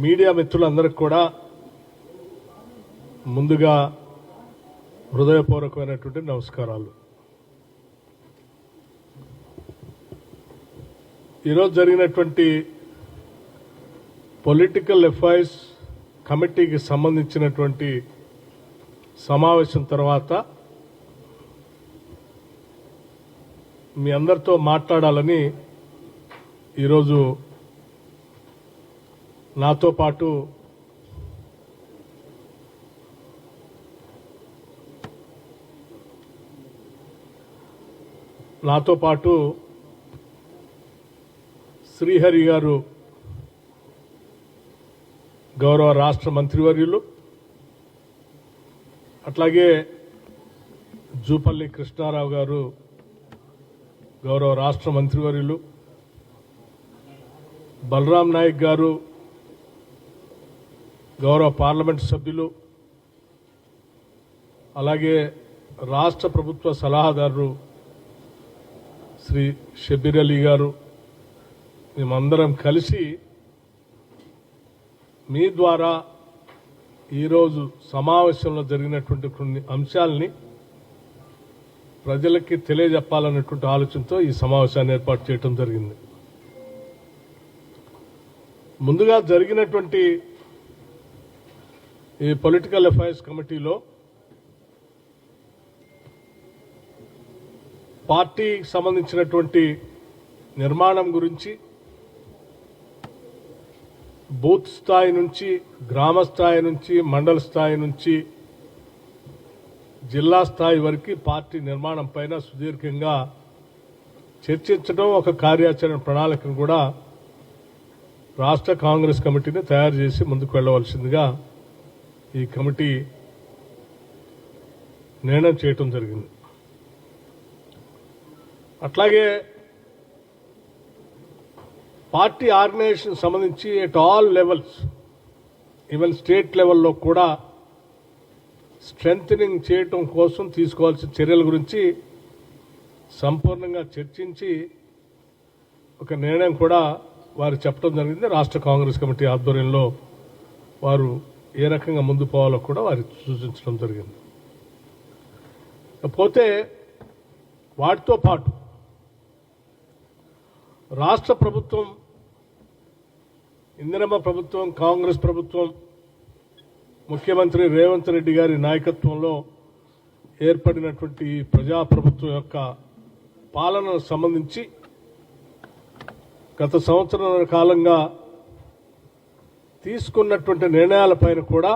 Media మిత్రులందరికీ కూడా ముందుగా హృదయపూర్వకమైనటువంటి నమస్కారాలు. ఈరోజు జరిగినటువంటి పొలిటికల్ అఫైర్స్ కమిటీకి సంబంధించినటువంటి సమావేశం తర్వాత మీ అందరితో మాట్లాడాలని ఈరోజు నాతో పాటు నాతో పాటు శ్రీహరి గారు గౌరవ రాష్ట్ర మంత్రివర్యులు అట్లాగే జూపల్లి కృష్ణారావు గారు గౌరవ రాష్ట్ర మంత్రివర్యులు బలరాం నాయక్ గారు గౌరవ పార్లమెంట్ సభ్యులు అలాగే రాష్ట్ర ప్రభుత్వ సలహాదారు శ్రీ షబీర్ అలీ గారు మేమందరం కలిసి మీ ద్వారా ఈరోజు సమావేశంలో జరిగినటువంటి కొన్ని అంశాలని ప్రజలకి తెలియజెప్పాలన్నటువంటి ఆలోచనతో ఈ సమావేశాన్ని ఏర్పాటు చేయడం జరిగింది. ముందుగా జరిగినటువంటి ఈ పొలిటికల్ అఫైర్స్ కమిటీలో పార్టీకి సంబంధించినటువంటి నిర్మాణం గురించి బూత్ స్థాయి నుంచి గ్రామ స్థాయి నుంచి మండల స్థాయి నుంచి జిల్లా స్థాయి వరకు పార్టీ నిర్మాణం పైన సుదీర్ఘంగా చర్చించడం ఒక కార్యాచరణ ప్రణాళికను కూడా రాష్ట్ర కాంగ్రెస్ కమిటీని తయారు చేసి ముందుకు వెళ్ళవలసిందిగా ఈ కమిటీ నిర్ణయం చేయటం జరిగింది. అట్లాగే పార్టీ ఆర్గనైజేషన్ సంబంధించి at all levels even state లెవెల్లో కూడా స్ట్రెంగ్ చేయటం కోసం తీసుకోవాల్సిన చర్యల గురించి సంపూర్ణంగా చర్చించి ఒక నిర్ణయం కూడా వారు చెప్పడం జరిగింది. రాష్ట్ర కాంగ్రెస్ కమిటీ ఆధ్వర్యంలో వారు ఏ రకంగా ముందు పోవాలో కూడా వారు సూచించడం జరిగింది. పోతే వాటితో పాటు రాష్ట్ర ప్రభుత్వం ఇందిరమ్మ ప్రభుత్వం కాంగ్రెస్ ప్రభుత్వం ముఖ్యమంత్రి రేవంత్ రెడ్డి గారి నాయకత్వంలో ఏర్పడినటువంటి ప్రజాప్రభుత్వం యొక్క పాలనకు సంబంధించి గత సంవత్సరం కాలంగా తీసుకున్నటువంటి నిర్ణయాలపైన కూడా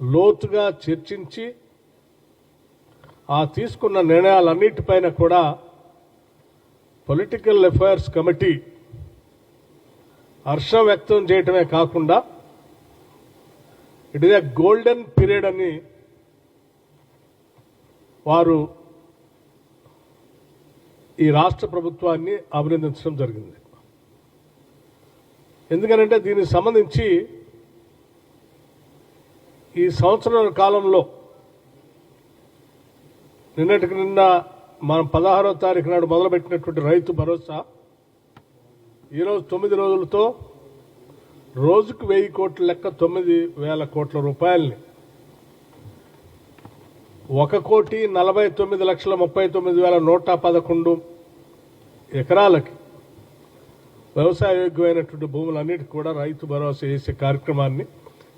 లోతుగా చర్చించి ఆ తీసుకున్న నిర్ణయాలన్నిటిపైన కూడా పొలిటికల్ అఫైర్స్ కమిటీ హర్షం వ్యక్తం చేయటమే కాకుండా it is a golden period అని వారు ఈ రాష్ట్ర ప్రభుత్వాన్ని అభినందించడం జరిగింది. ఎందుకనంటే దీనికి సంబంధించి ఈ సంవత్సరాల కాలంలో నిన్నటికి నిన్న మనం పదహారో తారీఖు నాడు మొదలుపెట్టినటువంటి రైతు భరోసా ఈరోజు తొమ్మిది రోజులతో రోజుకు వెయ్యి కోట్ల లెక్క తొమ్మిది వేల కోట్ల రూపాయల్ని. ఒక కోటి నలభై తొమ్మిది లక్షల ముప్పై తొమ్మిది వేల నూట పదకొండు ఎకరాలకి వ్యవసాయ యోగ్యమైనటువంటి భూములన్నిటికీ కూడా రైతు భరోసా చేసే కార్యక్రమాన్ని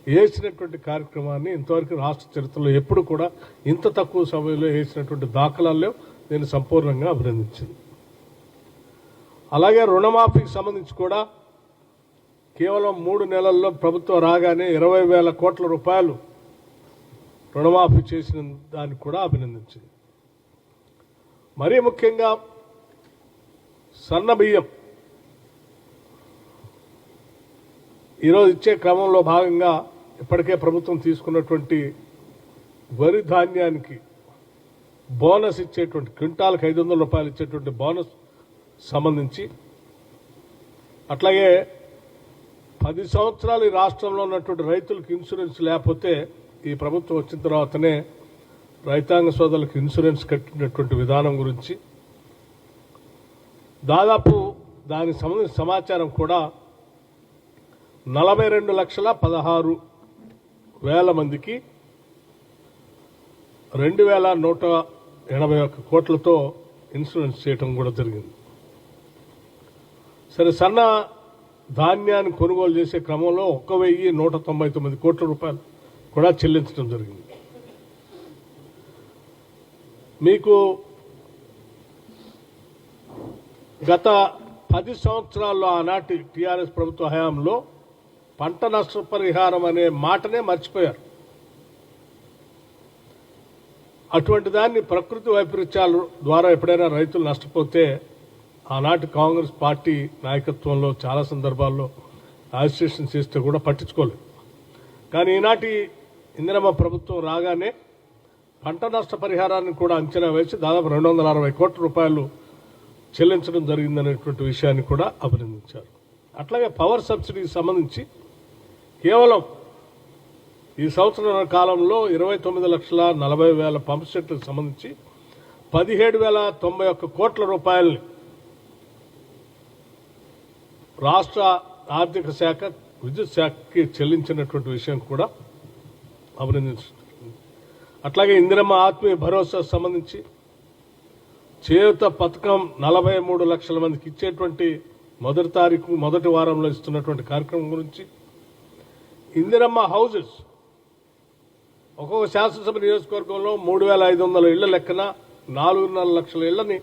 వేసినటువంటి కార్యక్రమాన్ని ఇంతవరకు రాష్ట్ర చరిత్రలో ఎప్పుడు కూడా ఇంత తక్కువ సమయంలో వేసినటువంటి దాఖలాల్లో నేను సంపూర్ణంగా అభినందించింది అలాగే రుణమాఫీకి సంబంధించి కూడా కేవలం మూడు నెలల్లో ప్రభుత్వం రాగానే ఇరవై వేల కోట్ల రూపాయలు రుణమాఫీ చేసిన దానికి కూడా అభినందించింది మరీ ముఖ్యంగా సన్న ఈరోజు ఇచ్చే క్రమంలో భాగంగా ఇప్పటికే ప్రభుత్వం తీసుకున్నటువంటి వరి ధాన్యానికి బోనస్ ఇచ్చేటువంటి క్వింటాల్కి ఐదు వందల రూపాయలు ఇచ్చేటువంటి బోనస్ సంబంధించి అట్లాగే పది సంవత్సరాలు ఈ రాష్ట్రంలో ఉన్నటువంటి రైతులకు ఇన్సూరెన్స్ లేకపోతే ఈ ప్రభుత్వం వచ్చిన తర్వాతనే రైతాంగ సోదరులకు ఇన్సూరెన్స్ కట్టినటువంటి విధానం గురించి దాదాపు దానికి సంబంధించిన సమాచారం కూడా నలభై రెండు లక్షల పదహారు వేల మందికి రెండు వేల నూట ఎనభై ఒక్క కోట్లతో ఇన్సూరెన్స్ చేయటం కూడా జరిగింది. సరే సన్న ధాన్యాన్ని కొనుగోలు చేసే క్రమంలో ఒక్క వెయ్యి నూట తొంభై తొమ్మిది కోట్ల రూపాయలు కూడా చెల్లించడం జరిగింది. మీకు గత పది సంవత్సరాల్లో ఆనాటి టీఆర్ఎస్ ప్రభుత్వ హయాంలో పంట నష్టపరిహారం అనే మాటనే మర్చిపోయారు. అటువంటి దాన్ని ప్రకృతి వైపరీత్యాల ద్వారా ఎప్పుడైనా రైతులు నష్టపోతే ఆనాటి కాంగ్రెస్ పార్టీ నాయకత్వంలో చాలా సందర్భాల్లో అజిస్ట్రేషన్ చేస్తే కూడా పట్టించుకోలేదు. కానీ ఈనాటి ఇందిరమ్మ ప్రభుత్వం రాగానే పంట నష్ట పరిహారాన్ని కూడా అంచనా వేసి దాదాపు రెండు వందల అరవై కోట్ల రూపాయలు చెల్లించడం జరిగిందనేటువంటి విషయాన్ని కూడా అభినందించారు. అట్లాగే పవర్ సబ్సిడీకి సంబంధించి కేవలం ఈ సంవత్సరం కాలంలో ఇరవై తొమ్మిది లక్షల నలభై వేల పంప్ సెట్లకు సంబంధించి పదిహేడు వేల తొంభై ఒక్క కోట్ల రూపాయల్ని రాష్ట్ర ఆర్థిక శాఖ విద్యుత్ శాఖకి చెల్లించినటువంటి విషయం కూడా అభినందించింది అట్లాగే ఇందిరమ్మ ఆత్మీయ భరోసా సంబంధించి చేయుత పథకం నలభై మూడు లక్షల మందికి ఇచ్చేటువంటి మొదటి తారీఖు మొదటి వారంలో ఇస్తున్నటువంటి కార్యక్రమం గురించి ఇందిరమ్మ హౌసెస్. ఒక్కొక్క శాసనసభ నియోజకవర్గంలో మూడు వేల ఐదు వందల ఇళ్ళ లెక్కన నాలుగున్నర లక్షల ఇళ్ళని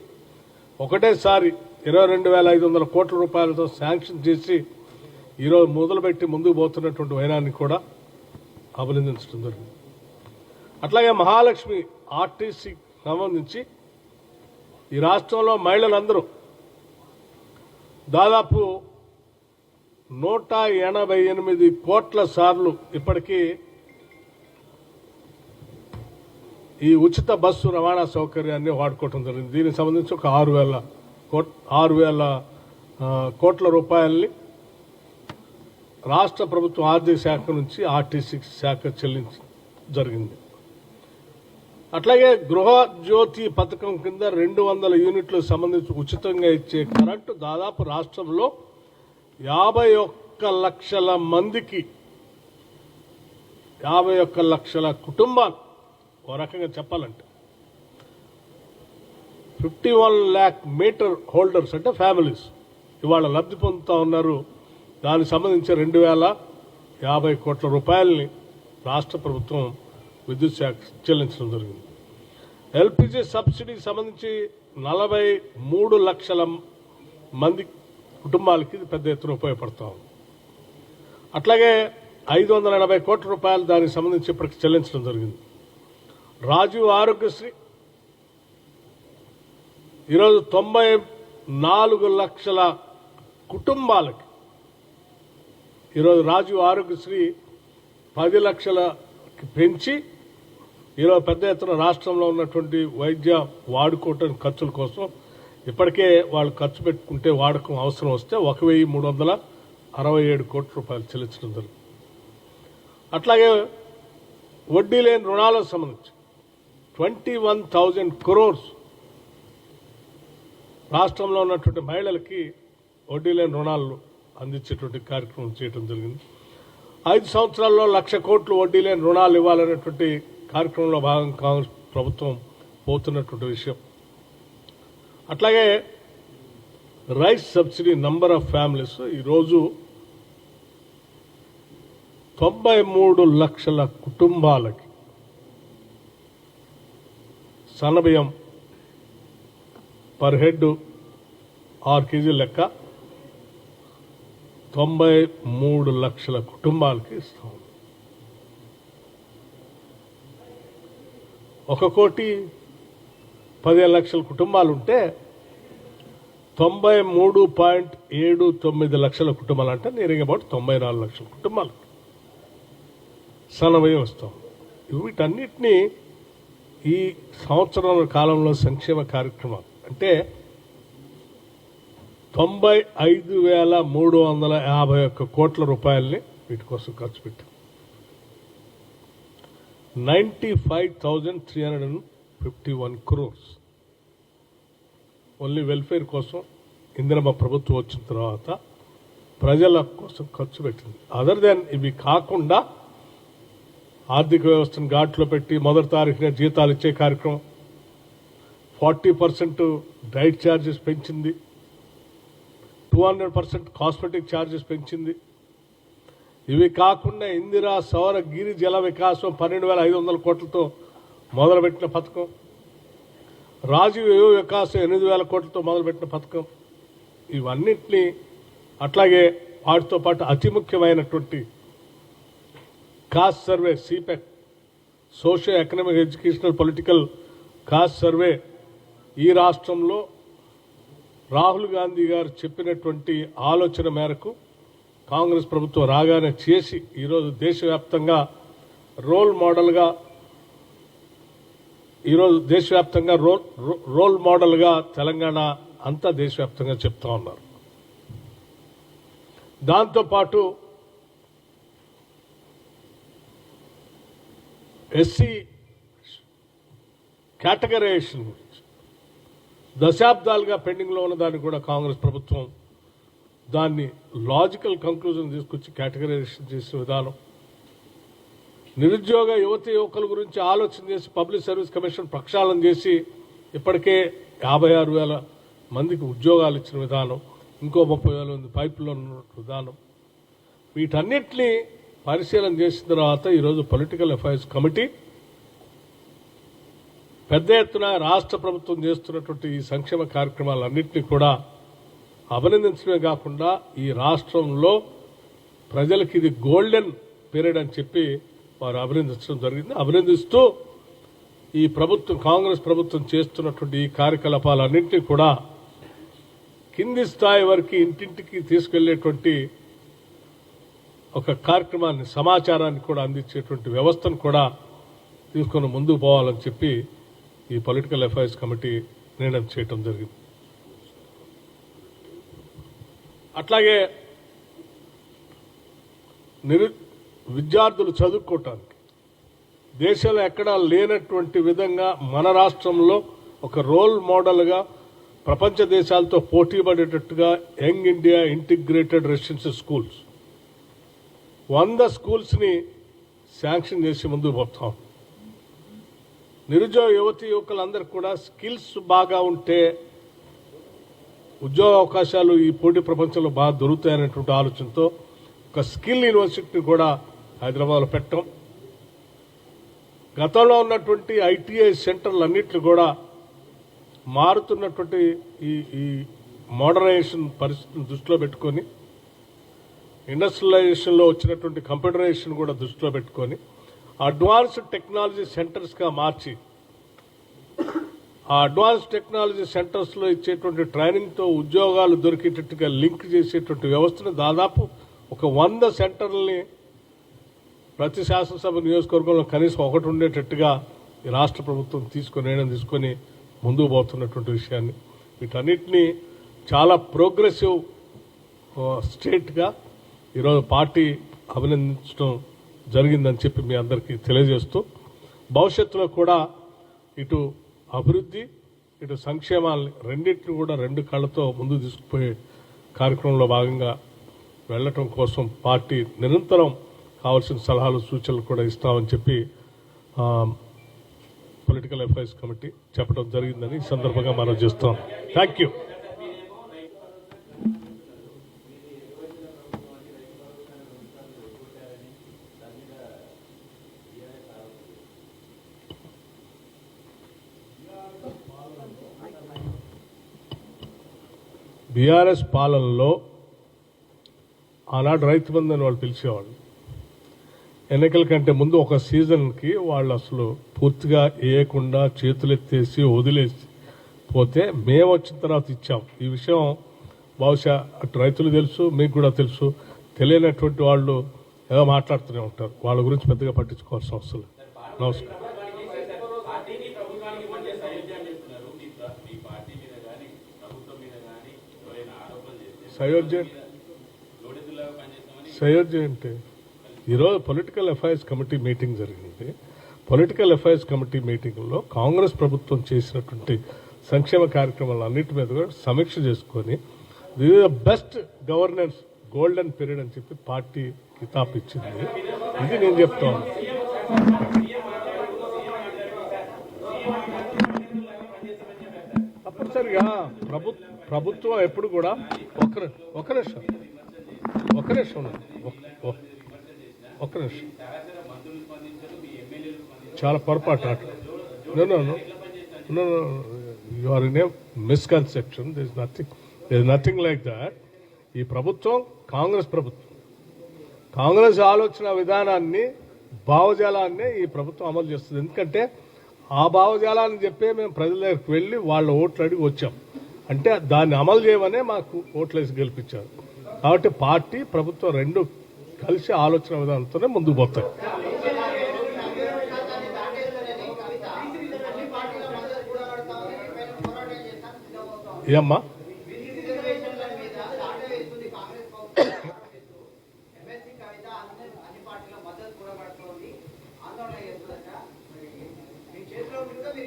ఒకటేసారి ఇరవై రెండు వేల ఐదు వందల కోట్ల రూపాయలతో శాంక్షన్ చేసి ఈరోజు మొదలుపెట్టి ముందుకు పోతున్నటువంటి వైరాన్ని కూడా అభినందించడం జరిగింది. అట్లాగే మహాలక్ష్మి ఆర్టీసీ సంబంధించి ఈ రాష్ట్రంలో మహిళలందరూ దాదాపు నూట ఎనభై ఎనిమిది కోట్ల సార్లు ఇప్పటికీ ఈ ఉచిత బస్సు రవాణా సౌకర్యాన్ని వాడుకోవటం జరిగింది. దీనికి సంబంధించి ఒక ఆరు వేల కోట్ ఆరు వేల కోట్ల రూపాయల్ని రాష్ట్ర ప్రభుత్వం ఆర్థిక శాఖ నుంచి ఆర్టీసీ శాఖ చెల్లించి జరిగింది. అట్లాగే గృహజ్యోతి పథకం కింద రెండు వందల యూనిట్లు సంబంధించి ఉచితంగా ఇచ్చే కరెంటు దాదాపు రాష్ట్రంలో యాభై ఒక్క లక్షల మందికి యాభై ఒక్క లక్షల కుటుంబాలు ఓ రకంగా చెప్పాలంటే. Fifty one lakh meter holders అంటే ఫ్యామిలీస్. ఇవాళ లబ్ధి పొందుతూ ఉన్నారు. దానికి సంబంధించి రెండు వేల యాభై కోట్ల రూపాయలని రాష్ట్ర ప్రభుత్వం విద్యుత్ శాఖ చెల్లించడం జరిగింది. ఎల్పిజి సబ్సిడీకి సంబంధించి నలభై మూడు లక్షల మంది కుటుంబాలకి ఇది పెద్ద ఎత్తున ఉపయోగపడతా ఉంది. అట్లాగే ఐదు వందల ఎనభై కోట్ల రూపాయలు దానికి సంబంధించి ఇప్పటికి చెల్లించడం జరిగింది. రాజీవ్ ఆరోగ్యశ్రీ ఈరోజు తొంభై నాలుగు లక్షల కుటుంబాలకి ఈరోజు రాజీవ్ ఆరోగ్యశ్రీ పది లక్షలకి పెంచి ఈరోజు పెద్ద ఎత్తున రాష్ట్రంలో ఉన్నటువంటి వైద్య వాడుకోవటం ఖర్చుల కోసం ఇప్పటికే వాళ్ళు ఖర్చు పెట్టుకుంటే వాడకం అవసరం వస్తే ఒక వెయ్యి మూడు వందల అరవై ఏడు కోట్ల రూపాయలు చెల్లించడం జరిగింది. అట్లాగే వడ్డీ లేని రుణాలకు సంబంధించి ట్వంటీ వన్ థౌజండ్ క్రోర్స్ రాష్ట్రంలో ఉన్నటువంటి మహిళలకి వడ్డీ లేని రుణాలు అందించేటువంటి కార్యక్రమం చేయడం జరిగింది. ఐదు సంవత్సరాల్లో లక్ష కోట్లు వడ్డీ లేని రుణాలు ఇవ్వాలనేటువంటి కార్యక్రమంలో భాగంగా కాంగ్రెస్ ప్రభుత్వం పోతున్నటువంటి విషయం. అట్లాగే rice subsidy number of families ఈరోజు తొంభై మూడు లక్షల కుటుంబాలకి సన్నబియ్యం పర్ హెడ్ ఆరు కేజీ లెక్క తొంభై మూడు లక్షల కుటుంబాలకి ఇస్తాం. ఒక కోటి పదిహేను లక్షల కుటుంబాలు ఉంటే తొంభై మూడు పాయింట్ ఏడు తొమ్మిది లక్షల కుటుంబాలు అంటే నియరింగ్ అబౌట్ తొంభై నాలుగు లక్షల కుటుంబాలు. సన్నమయం వస్తాం. వీటన్నిటినీ ఈ సంవత్సరం కాలంలో సంక్షేమ కార్యక్రమాలు అంటే తొంభై ఐదు వేల మూడు వందల యాభై ఒక్క కోట్ల రూపాయల్ని వీటి కోసం ఖర్చు పెట్టాం. Ninety five thousand three hundred and fifty one crores. Only welfare కోసం ఇందిరమ్మ ప్రభుత్వం వచ్చిన తర్వాత ప్రజల కోసం ఖర్చు పెట్టింది. అదర్ దెన్ ఇవి కాకుండా ఆర్థిక వ్యవస్థను ఘాట్లో పెట్టి మొదటి తారీఖున జీతాలు ఇచ్చే కార్యక్రమం ఫార్టీ పర్సెంట్ డైట్ ఛార్జెస్ పెంచింది two hundred percent cosmetic charges పెంచింది. ఇవి కాకుండా ఇందిరా సౌర గిరి జల వికాసం పన్నెండు వేల ఐదు వందల కోట్లతో మొదలుపెట్టిన పథకం. రాజీవ్ యువ ఎనిమిది వేల కోట్లతో మొదలుపెట్టిన పథకం. ఇవన్నింటినీ అట్లాగే వాటితో పాటు అతి ముఖ్యమైనటువంటి caste survey సిపెక్ socio economic educational political caste survey ఈ రాష్ట్రంలో రాహుల్ గాంధీ గారు చెప్పినటువంటి ఆలోచన మేరకు కాంగ్రెస్ ప్రభుత్వం రాగానే చేసి ఈరోజు దేశవ్యాప్తంగా రోల్ మోడల్గా ఈరోజు దేశవ్యాప్తంగా రోల్ రో- రోల్ మోడల్గా తెలంగాణ అంతా దేశవ్యాప్తంగా చెప్తా ఉన్నారు. దాంతోపాటు ఎస్సీ కేటగరైజేషన్ గురించి దశాబ్దాలుగా పెండింగ్లో ఉన్న దాన్ని కూడా కాంగ్రెస్ ప్రభుత్వం దాన్ని లాజికల్ కంక్లూజన్ తీసుకొచ్చి కేటగరైజేషన్ చేసే విధానం నిరుద్యోగ యువతి యువకుల గురించి ఆలోచన చేసి పబ్లిక్ సర్వీస్ కమిషన్ ప్రక్షాళన చేసి ఇప్పటికే యాభై ఆరు వేల మందికి ఉద్యోగాలు ఇచ్చిన విధానం ఇంకో ముప్పై వేల మంది పైపులో ఉన్న విధానం. వీటన్నిటిని పరిశీలన చేసిన తర్వాత ఈరోజు పొలిటికల్ అఫైర్స్ కమిటీ పెద్ద ఎత్తున రాష్ట్ర ప్రభుత్వం చేస్తున్నటువంటి ఈ సంక్షేమ కార్యక్రమాలన్నింటినీ కూడా అభినందించడమే కాకుండా ఈ రాష్ట్రంలో ప్రజలకి ఇది గోల్డెన్ పీరియడ్ అని చెప్పి వారు అభినందించడం జరిగింది. అభినందిస్తూ ఈ ప్రభుత్వం కాంగ్రెస్ ప్రభుత్వం చేస్తున్నటువంటి ఈ కార్యకలాపాలన్నింటినీ కూడా కింది స్థాయి వరకు ఇంటింటికి తీసుకెళ్ళేటువంటి ఒక కార్యక్రమాన్ని సమాచారాన్ని కూడా అందించేటువంటి వ్యవస్థను కూడా తీసుకొని ముందుకు పోవాలని చెప్పి ఈ పొలిటికల్ అఫైర్స్ కమిటీ నిర్ణయం చేయటం జరిగింది. అట్లాగే నిరు విద్యార్థులు చదువుకోవటానికి. దేశంలో ఎక్కడా లేనటువంటి విధంగా మన రాష్ట్రంలో ఒక రోల్ మోడల్గా ప్రపంచ దేశాలతో పోటీ పడేటట్టుగా young India integrated residential schools. వంద స్కూల్స్ని శాంక్షన్ చేసి ముందుకు పోతాం. నిరుద్యోగ యువతి యువకులందరూ కూడా స్కిల్స్ బాగా ఉంటే ఉద్యోగ అవకాశాలు ఈ పోటీ ప్రపంచంలో బాగా దొరుకుతాయనేటువంటి ఆలోచనతో ఒక స్కిల్ యూనివర్సిటీని కూడా హైదరాబాద్లో పెట్టడం. గతంలో ఉన్నటువంటి ఐటీఐ సెంటర్లు అన్నింటిని కూడా మారుతున్నటువంటి ఈ ఈ మోడర్నైజేషన్ పరిస్థితిని దృష్టిలో పెట్టుకొని ఇండస్ట్రియలైజేషన్లో వచ్చినటువంటి కంప్యూటరైజేషన్ కూడా దృష్టిలో పెట్టుకొని అడ్వాన్స్డ్ టెక్నాలజీ సెంటర్స్గా మార్చి ఆ అడ్వాన్స్ టెక్నాలజీ సెంటర్స్లో ఇచ్చేటువంటి ట్రైనింగ్తో ఉద్యోగాలు దొరికేటట్టుగా లింక్ చేసేటువంటి వ్యవస్థను దాదాపు ఒక వంద సెంటర్లని ప్రతి శాసనసభ నియోజకవర్గంలో కనీసం ఒకటి ఉండేటట్టుగా ఈ రాష్ట్ర ప్రభుత్వం తీసుకుని నిర్ణయం తీసుకొని ముందుకు పోతున్నటువంటి విషయాన్ని. వీటన్నిటినీ చాలా ప్రోగ్రెసివ్ స్టేట్గా ఈరోజు పార్టీ అభినందించడం జరిగిందని చెప్పి మీ అందరికీ తెలియజేస్తూ భవిష్యత్తులో కూడా ఇటు అభివృద్ధి ఇటు సంక్షేమాన్ని రెండింటిని కూడా రెండు కళ్ళతో ముందు తీసుకుపోయే కార్యక్రమంలో భాగంగా వెళ్ళటం కోసం పార్టీ నిరంతరం కావాల్సిన సలహాలు సూచనలు కూడా ఇస్తామని చెప్పి పొలిటికల్ అఫైర్స్ కమిటీ చెప్పడం జరిగిందని సందర్భంగా మనం చేస్తాం థ్యాంక్ యూ బీఆర్ఎస్ పాలనలో ఆనాడు రైతు బంధు అని వాళ్ళు పిలిచేవాళ్ళు. ఎన్నికల కంటే ముందు ఒక సీజన్కి వాళ్ళు అసలు పూర్తిగా వేయకుండా చేతులెత్తేసి వదిలేసి పోతే మేము వచ్చిన తర్వాత ఇచ్చాం. ఈ విషయం బహుశా అటు రైతులు తెలుసు మీకు కూడా తెలుసు. తెలియనటువంటి వాళ్ళు ఏదో మాట్లాడుతూనే ఉంటారు. వాళ్ళ గురించి పెద్దగా పట్టించుకోవాల్సిన అవసరం నమస్కారం. సయోధ్య సయోధ్య అంటే? ఈరోజు పొలిటికల్ అఫైర్స్ కమిటీ మీటింగ్ జరిగింది. పొలిటికల్ అఫైర్స్ కమిటీ మీటింగ్లో కాంగ్రెస్ ప్రభుత్వం చేసినటువంటి సంక్షేమ కార్యక్రమాలు అన్నిటి మీద కూడా సమీక్ష చేసుకొని this the best governance golden period అని చెప్పి పార్టీ కితాబ్ ఇచ్చింది ఇది నేను చెప్తాను తప్పనిసరిగా ప్రభు ప్రభుత్వం ఎప్పుడు కూడా ఒక ఒక నిమిషం ఒక నిమిషం ఒక్క నిమిషం. చాలా పొరపాటు you are in a misconception this nothing this nothing like that ఈ ప్రభుత్వం కాంగ్రెస్ ప్రభుత్వం. కాంగ్రెస్ ఆలోచన విధానాన్ని భావజాలాన్ని ఈ ప్రభుత్వం అమలు చేస్తుంది. ఎందుకంటే ఆ భావజాలాన్ని చెప్పే మేము ప్రజల దగ్గరికి వెళ్ళి వాళ్ళ ఓట్లు అడిగి వచ్చాం. అంటే దాన్ని అమలు చేయమనే మాకు ఓట్లు వేసి గెలిపించారు. కాబట్టి పార్టీ ప్రభుత్వం రెండు కలిసి ఆలోచన విధానంతోనే ముందుకు పోతాయి. ఏమ్మా?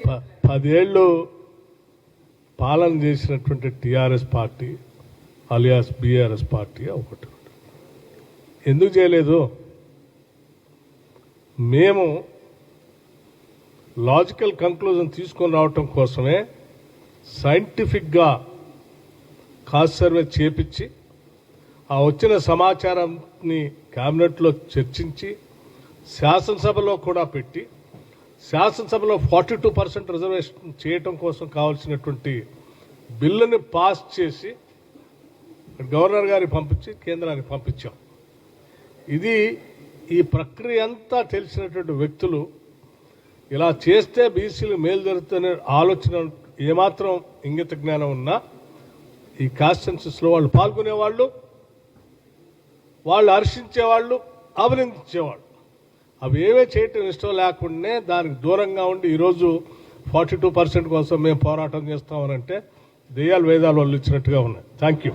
ప- పదేళ్ళు పాలన చేసినటువంటి TRS party alias BRS party ఒకటి. ఎందుకు చేయలేదు? మేము లాజికల్ కంక్లూజన్ తీసుకొని రావటం కోసమే సైంటిఫిక్గా కాస్ట్ సర్వే చేపించి ఆ వచ్చిన సమాచారాన్ని క్యాబినెట్లో చర్చించి శాసనసభలో కూడా పెట్టి శాసనసభలో ఫార్టీ టూ పర్సెంట్ రిజర్వేషన్ చేయటం కోసం కావాల్సినటువంటి బిల్లుని పాస్ చేసి గవర్నర్ గారికి పంపించి కేంద్రానికి పంపించాం. ఇది ఈ ప్రక్రియ అంతా తెలిసినటువంటి వ్యక్తులు ఇలా చేస్తే బీసీలు మేలు జరుగుతుందనే ఆలోచన ఏమాత్రం ఇంగిత జ్ఞానం ఉన్నా ఈ కాన్స్టెన్సెస్లో వాళ్ళు పాల్గొనేవాళ్ళు వాళ్ళు హర్షించేవాళ్ళు అభినందించేవాళ్ళు. అవి ఏవే చేయటం ఇష్టం లేకుండానే దానికి దూరంగా ఉండి ఈరోజు ఫార్టీ టూ పర్సెంట్ కోసం మేము పోరాటం చేస్తామనంటే దెయ్యాలు వేదాలు వాళ్ళు ఇచ్చినట్టుగా ఉన్నాయి. Thank you